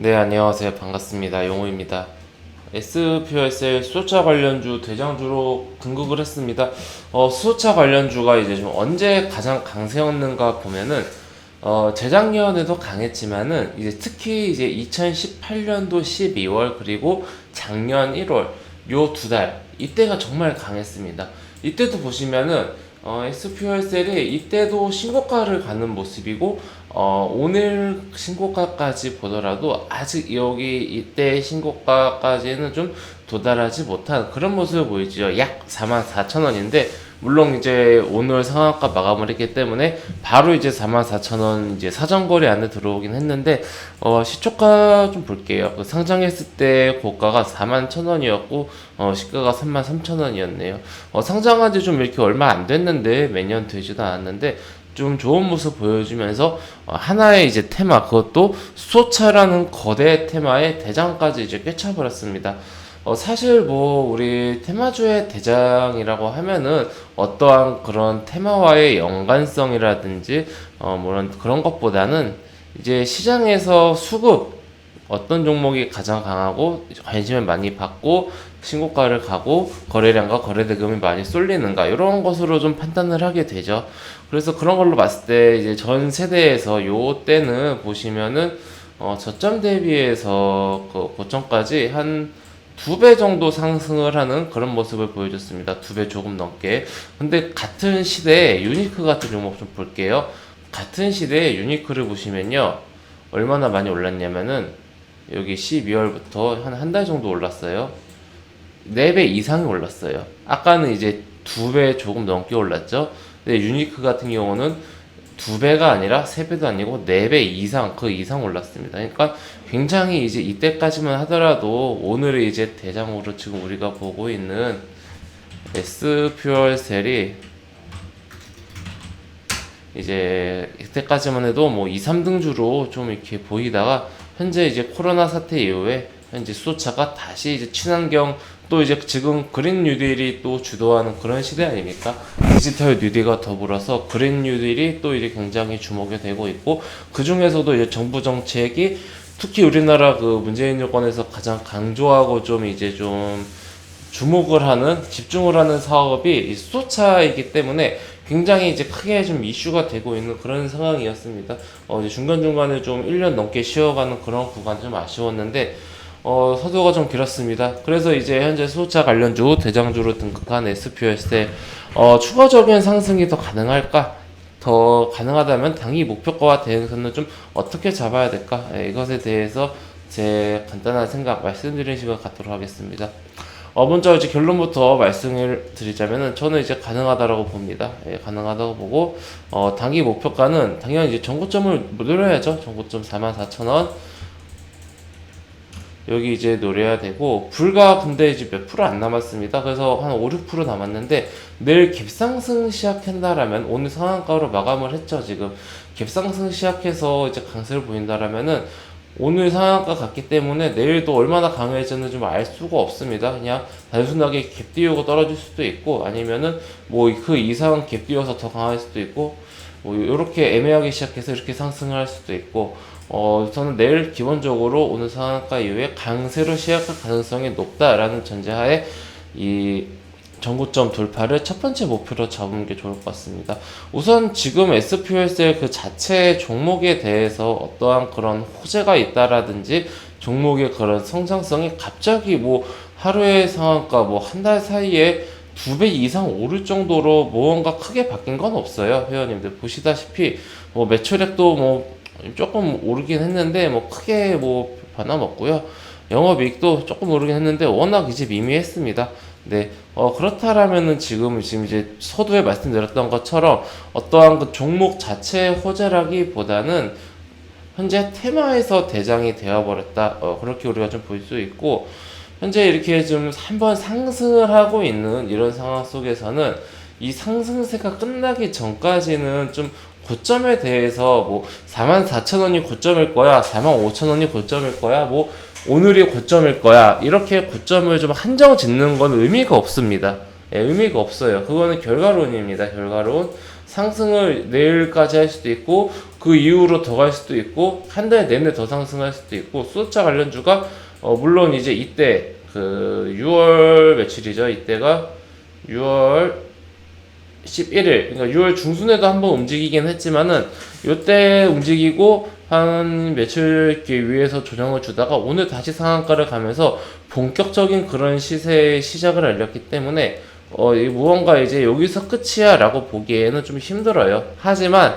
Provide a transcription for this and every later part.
네, 안녕하세요. 반갑습니다. 용호입니다. SPSL 수소차 관련주 대장주로 등극을 했습니다. 어, 수소차 관련주가 이제 좀 언제 가장 강세였는가 보면은 어, 재작년에도 강했지만은 이제 특히 이제 2018년도 12월 그리고 작년 1월 요 두 달 이때가 정말 강했습니다. 이때도 보시면은 어, SPSL이 이때도 신고가를 가는 모습이고 어, 오늘 신고가까지 보더라도 아직 여기 이때 신고가까지는 좀 도달하지 못한 그런 모습을 보이죠. 약 44,000원인데 물론 이제 오늘 상한가 마감을 했기 때문에 바로 이제 44,000원 이제 사정거래 안에 들어오긴 했는데 어, 시초가 좀 볼게요. 그 상장했을 때 고가가 41,000원이었고 어, 시가가 33,000원이었네요. 어, 상장한 지 좀 이렇게 얼마 안 됐는데 매년 되지도 않았는데 좀 좋은 모습 보여주면서 어, 하나의 이제 테마 그것도 수소차라는 거대 테마의 대장까지 이제 꿰차버렸습니다. 어, 사실 뭐 우리 테마주의 대장이라고 하면은 어떠한 그런 테마와의 연관성이라든지 어, 뭐런 그런 것보다는 이제 시장에서 수급 어떤 종목이 가장 강하고 관심을 많이 받고 신고가를 가고 거래량과 거래대금이 많이 쏠리는가 이런 것으로 좀 판단을 하게 되죠. 그래서 그런 걸로 봤을 때 이제 전 세대에서 요 때는 보시면은 어 저점 대비해서 그 고점까지 한 두 배 정도 상승을 하는 그런 모습을 보여줬습니다. 두 배 조금 넘게. 근데 같은 시대에 유니크 같은 종목 좀 볼게요. 같은 시대에 유니크를 보시면요. 얼마나 많이 올랐냐면은 여기 12월부터 한 한 달 정도 올랐어요. 4배 이상이 올랐어요. 아까는 이제 두배 조금 넘게 올랐죠. 근데 유니크 같은 경우는 두 배가 아니라 세 배도 아니고 네배 이상 그 이상 올랐습니다. 그러니까 굉장히 이제 이때까지만 하더라도 오늘의 이제 대장으로 지금 우리가 보고 있는 S 퓨얼 셀이 이제 이때까지만 해도 뭐 2, 3등 주로 좀 이렇게 보이다가 현재 이제 코로나 사태 이후에 현재 수소차가 다시 이제 친환경 또 이제 지금 그린 뉴딜이 또 주도하는 그런 시대 아닙니까? 디지털 뉴딜과 더불어서 그린 뉴딜이 또 이제 굉장히 주목이 되고 있고 그 중에서도 이제 정부 정책이 특히 우리나라 그 문재인 정권에서 가장 강조하고 좀 이제 좀 주목을 하는 집중을 하는 사업이 이 수소차이기 때문에 굉장히 이제 크게 좀 이슈가 되고 있는 그런 상황이었습니다. 어, 중간중간에 좀 1년 넘게 쉬어가는 그런 구간 좀 아쉬웠는데 어, 서두가 좀 길었습니다. 그래서 이제 현재 수소차 관련주 대장주로 등극한 SPS에 어, 추가적인 상승이 더 가능할까? 더 가능하다면 당이 목표가와 대응선을 좀 어떻게 잡아야 될까? 예, 이것에 대해서 제 간단한 생각 말씀드리는 시간 갖도록 하겠습니다. 어, 먼저 이제 결론부터 말씀을 드리자면은 저는 이제 가능하다라고 봅니다. 예, 가능하다고 보고 어, 단기 목표가는 당연히 이제 정고점을 노려야죠. 정고점 44,000원. 여기 이제 노려야 되고 불과 근데 이제 몇 프로 안 남았습니다. 그래서 한 5, 6% 남았는데 내일 갭상승 시작한다라면 오늘 상한가로 마감을 했죠. 지금 갭상승 시작해서 이제 강세를 보인다라면은 오늘 상한가 갔기 때문에 내일도 얼마나 강해지는지 좀 알 수가 없습니다. 그냥 단순하게 갭 띄우고 떨어질 수도 있고 아니면은 뭐 그 이상 갭 띄워서 더 강할 수도 있고 뭐 이렇게 애매하게 시작해서 이렇게 상승을 할 수도 있고 어 저는 내일 기본적으로 오늘 상한가 이후에 강세로 시작할 가능성이 높다라는 전제하에 이 전고점 돌파를 첫 번째 목표로 잡는 게 좋을 것 같습니다. 우선 지금 SPS의 그 자체 종목에 대해서 어떠한 그런 호재가 있다라든지 종목의 그런 성장성이 갑자기 뭐 하루의 상한가 뭐 한 달 사이에 두 배 이상 오를 정도로 무언가 크게 바뀐 건 없어요. 회원님들 보시다시피 뭐 매출액도 뭐 조금 오르긴 했는데 뭐 크게 뭐 변함 없고요. 영업이익도 조금 오르긴 했는데 워낙 이제 미미했습니다. 네, 어, 그렇다라면은 지금, 지금 이제 서두에 말씀드렸던 것처럼 어떠한 그 종목 자체의 호재라기보다는 현재 테마에서 대장이 되어버렸다. 어, 그렇게 우리가 좀 볼 수 있고, 현재 이렇게 좀 한번 상승을 하고 있는 이런 상황 속에서는 이 상승세가 끝나기 전까지는 좀 고점에 대해서 뭐 44,000원이 고점일 거야, 45,000원이 고점일 거야, 뭐 오늘이 고점일 거야. 이렇게 고점을 좀 한정 짓는 건 의미가 없습니다. 예, 의미가 없어요. 그거는 결과론입니다. 결과론. 상승을 내일까지 할 수도 있고 그 이후로 더 갈 수도 있고 한 달 내내 더 상승할 수도 있고 수소차 관련주가 어 물론 이제 이때 그 6월 며칠이죠 이때가 6월 11일 그러니까 6월 중순에도 한번 움직이긴 했지만은 요때 움직이고 한 며칠 이렇게 위에서 조정을 주다가 오늘 다시 상한가를 가면서 본격적인 그런 시세의 시작을 알렸기 때문에 어, 이 무언가 이제 여기서 끝이야 라고 보기에는 좀 힘들어요. 하지만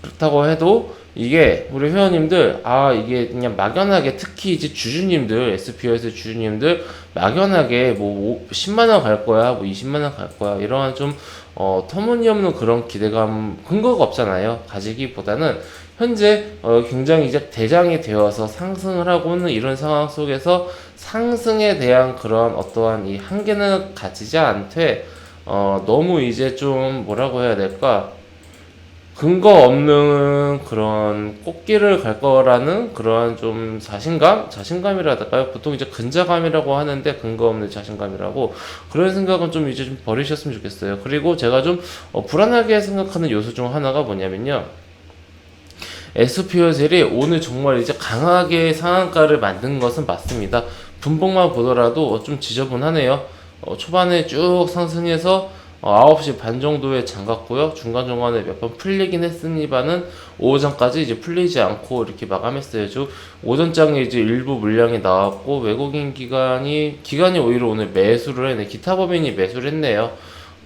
그렇다고 해도 이게 우리 회원님들 아 이게 그냥 막연하게 특히 이제 주주님들 SPOS 주주님들 막연하게 뭐 10만 원 갈 거야 뭐 20만 원 갈 거야 이러한 좀 어, 터무니없는 그런 기대감 근거가 없잖아요. 가지기보다는 현재 어, 굉장히 이제 대장이 되어서 상승을 하고는 이런 상황 속에서 상승에 대한 그런 어떠한 이 한계는 가지지 않되 어, 너무 이제 좀 뭐라고 해야 될까 근거 없는 그런 꽃길을 갈 거라는 그러한 좀 자신감? 자신감이라 할까요? 보통 이제 근자감이라고 하는데 근거 없는 자신감이라고 그런 생각은 좀 이제 좀 버리셨으면 좋겠어요. 그리고 제가 좀 어, 불안하게 생각하는 요소 중 하나가 뭐냐면요. SPO셀이 오늘 정말 이제 강하게 상한가를 만든 것은 맞습니다. 분봉만 보더라도 좀 지저분하네요. 어, 초반에 쭉 상승해서 어, 9시 반 정도에 잠갔고요. 중간중간에 몇 번 풀리긴 했으니만은 오전까지 이제 풀리지 않고 이렇게 마감했어요. 즉 오전장에 이제 일부 물량이 나왔고 외국인 기관이 기관이 오히려 오늘 매수를 했네. 기타 법인이 매수를 했네요.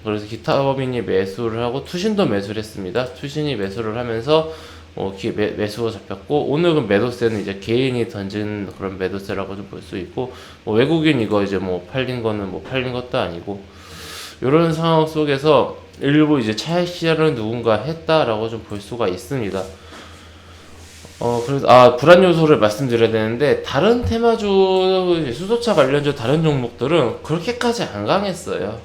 그래서 기타 법인이 매수를 하고 투신도 매수를 했습니다. 투신이 매수를 하면서 어, 기, 매, 매수가 잡혔고 오늘은 매도세는 이제 개인이 던진 그런 매도세라고 좀 볼 수 있고 뭐 외국인 이거 이제 뭐 팔린 거는 뭐 팔린 것도 아니고 이런 상황 속에서 일부 이제 차익 시야를 누군가 했다라고 좀 볼 수가 있습니다. 어 그래서 아 불안 요소를 말씀드려야 되는데 다른 테마주 수소차 관련주 다른 종목들은 그렇게까지 안 강했어요.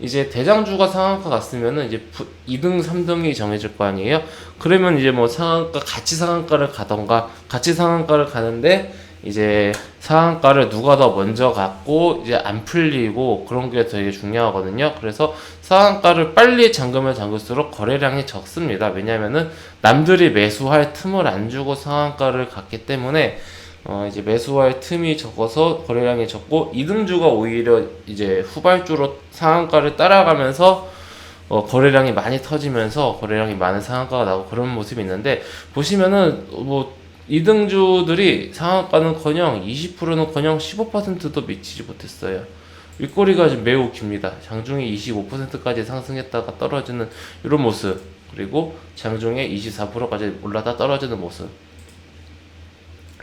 이제 대장주가 상한가 갔으면은 이제 부, 2등, 3등이 정해질 거 아니에요? 그러면 이제 뭐 상한가, 같이 상한가를 가던가, 같이 상한가를 가는데, 이제 상한가를 누가 더 먼저 갔고, 이제 안 풀리고, 그런 게 되게 중요하거든요. 그래서 상한가를 빨리 잠그면 잠글수록 거래량이 적습니다. 왜냐면은 남들이 매수할 틈을 안 주고 상한가를 갔기 때문에, 어, 이제 매수할 틈이 적어서 거래량이 적고 이등주가 오히려 이제 후발주로 상한가를 따라가면서 어, 거래량이 많이 터지면서 거래량이 많은 상한가가 나고 그런 모습이 있는데 보시면은 뭐 이등주들이 상한가는커녕 20%는커녕 15%도 미치지 못했어요. 윗꼬리가 지금 매우 깁니다. 장중에 25%까지 상승했다가 떨어지는 이런 모습 그리고 장중에 24%까지 올라다 떨어지는 모습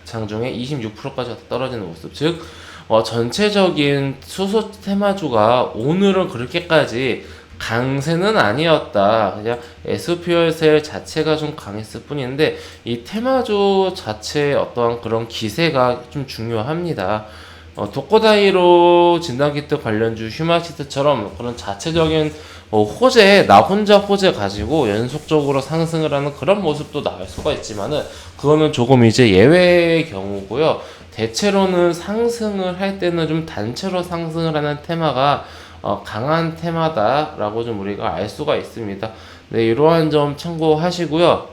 장중에 26%까지 떨어지는 모습. 즉, 어, 전체적인 수소 테마주가 오늘은 그렇게까지 강세는 아니었다. 그냥 에스피얼셀 자체가 좀 강했을 뿐인데 이 테마주 자체의 어떠한 그런 기세가 좀 중요합니다. 어, 독고다이로 진단키트 관련주 휴마시트처럼 그런 자체적인 어, 호재, 나 혼자 호재 가지고 연속적으로 상승을 하는 그런 모습도 나올 수가 있지만은, 그거는 조금 이제 예외의 경우고요. 대체로는 상승을 할 때는 좀 단체로 상승을 하는 테마가 어, 강한 테마다라고 좀 우리가 알 수가 있습니다. 네, 이러한 점 참고하시고요.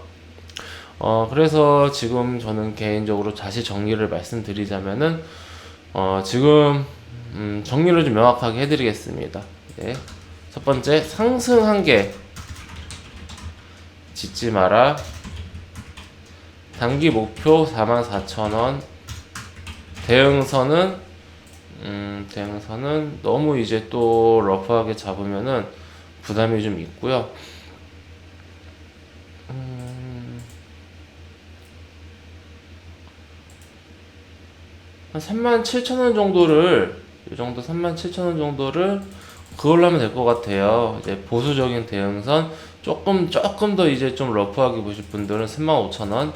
어, 그래서 지금 저는 개인적으로 다시 정리를 말씀드리자면은, 어, 지금, 음, 정리를 좀 명확하게 해드리겠습니다. 네. 첫 번째 상승 한계 짓지 마라 단기 목표 44,000원 대응선은 음, 대응선은 너무 이제 또 러프하게 잡으면은 부담이 좀 있고요. 음, 한 37,000원 정도를 이 정도 37,000원 정도를 그걸로 하면 될 것 같아요. 이제 보수적인 대응선 조금 조금 더 이제 좀 러프하게 보실 분들은 35,000원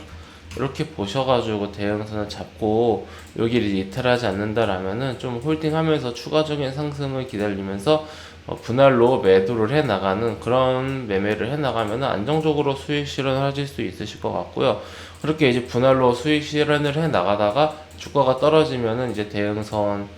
이렇게 보셔가지고 대응선을 잡고 여기를 이탈하지 않는다라면은 좀 홀딩하면서 추가적인 상승을 기다리면서 어, 분할로 매도를 해 나가는 그런 매매를 해 나가면 안정적으로 수익 실현을 하실 수 있으실 것 같고요. 그렇게 이제 분할로 수익 실현을 해 나가다가 주가가 떨어지면은 이제 대응선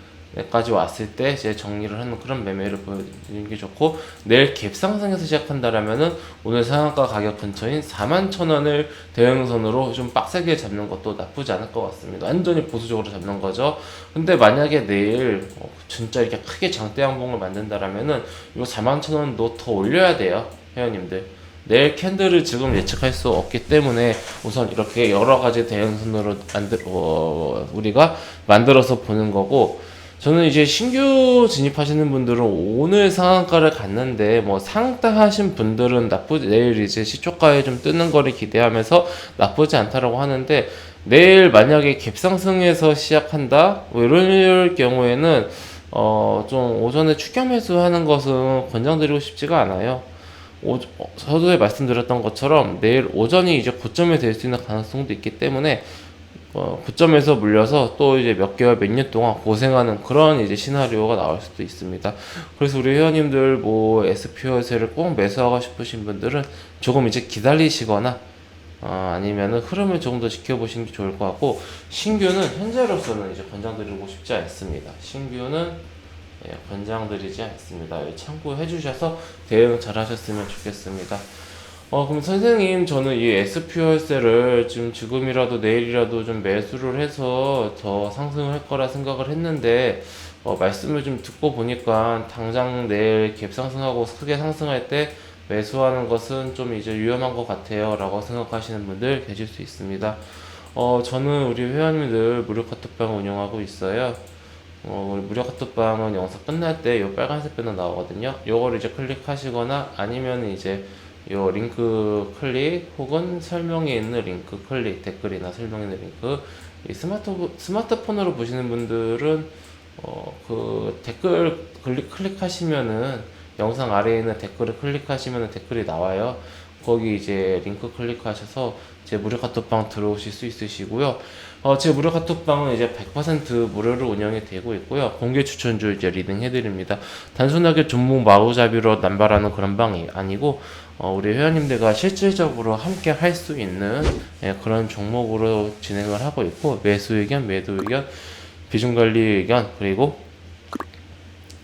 까지 왔을 때 이제 정리를 하는 그런 매매를 보여드리는 게 좋고 내일 갭 상승에서 시작한다라면은 오늘 상한가 가격 근처인 4만 천 원을 대응선으로 좀 빡세게 잡는 것도 나쁘지 않을 것 같습니다. 완전히 보수적으로 잡는 거죠. 근데 만약에 내일 어, 진짜 이렇게 크게 장대 양봉을 만든다라면은 이 4만 천 원도 더 올려야 돼요, 회원님들. 내일 캔들을 지금 예측할 수 없기 때문에 우선 이렇게 여러 가지 대응선으로 만들 어, 우리가 만들어서 보는 거고 저는 이제 신규 진입하시는 분들은 오늘 상한가를 갔는데 뭐 상따하신 분들은 나쁘지 내일 이제 시초가에 좀 뜨는 거를 기대하면서 나쁘지 않다라고 하는데 내일 만약에 갭상승에서 시작한다 뭐 이럴 경우에는 어 좀 오전에 추격 매수하는 것은 권장드리고 싶지가 않아요. 오, 어, 서두에 말씀드렸던 것처럼 내일 오전이 이제 고점이 될 수 있는 가능성도 있기 때문에 어, 고점에서 물려서 또 이제 몇 개월, 몇 년 동안 고생하는 그런 이제 시나리오가 나올 수도 있습니다. 그래서 우리 회원님들 뭐 SPOS를 꼭 매수하고 싶으신 분들은 조금 이제 기다리시거나 어, 아니면은 흐름을 조금 더 지켜보시는 게 좋을 것 같고 신규는 현재로서는 이제 권장드리고 싶지 않습니다. 신규는 예, 권장드리지 않습니다. 예, 참고해 주셔서 대응 잘 하셨으면 좋겠습니다. 어, 그럼 선생님, 저는 이 SPOS를 지금 지금이라도 내일이라도 좀 매수를 해서 더 상승을 할 거라 생각을 했는데, 어, 말씀을 좀 듣고 보니까 당장 내일 갭 상승하고 크게 상승할 때 매수하는 것은 좀 이제 위험한 것 같아요. 라고 생각하시는 분들 계실 수 있습니다. 어, 저는 우리 회원님들 무료 카톡방 운영하고 있어요. 어, 우리 무료 카톡방은 영상 끝날 때 이 빨간색 배너 나오거든요. 요걸 이제 클릭하시거나 아니면 이제 요 링크 클릭 혹은 설명에 있는 링크 클릭 댓글이나 설명에 있는 링크 이 스마트 스마트폰으로 보시는 분들은 어, 그 댓글 클릭 클릭하시면은 영상 아래에 있는 댓글을 클릭하시면은 댓글이 나와요. 거기 이제 링크 클릭하셔서 제 무료 카톡방 들어오실 수 있으시고요. 어, 제 무료 카톡방은 이제 100% 무료로 운영이 되고 있고요. 공개 추천주 이제 리딩 해드립니다. 단순하게 종목 마구잡이로 남발하는 그런 방이 아니고, 어, 우리 회원님들과 실질적으로 함께 할 수 있는 예, 그런 종목으로 진행을 하고 있고, 매수 의견, 매도 의견, 비중 관리 의견, 그리고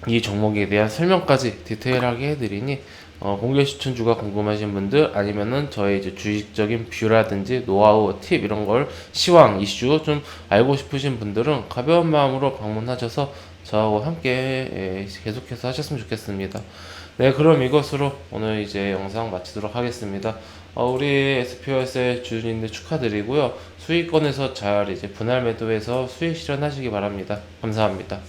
이 종목에 대한 설명까지 디테일하게 해드리니 어, 공개 추천주가 궁금하신 분들 아니면은 저의 이제 주식적인 뷰라든지 노하우 팁 이런 걸 시황 이슈 좀 알고 싶으신 분들은 가벼운 마음으로 방문하셔서 저하고 함께 예, 계속해서 하셨으면 좋겠습니다. 네, 그럼 이것으로 오늘 이제 영상 마치도록 하겠습니다. 어, 우리 SPOS의 주주님들 축하드리고요. 수익권에서 잘 이제 분할 매도해서 수익 실현하시기 바랍니다. 감사합니다.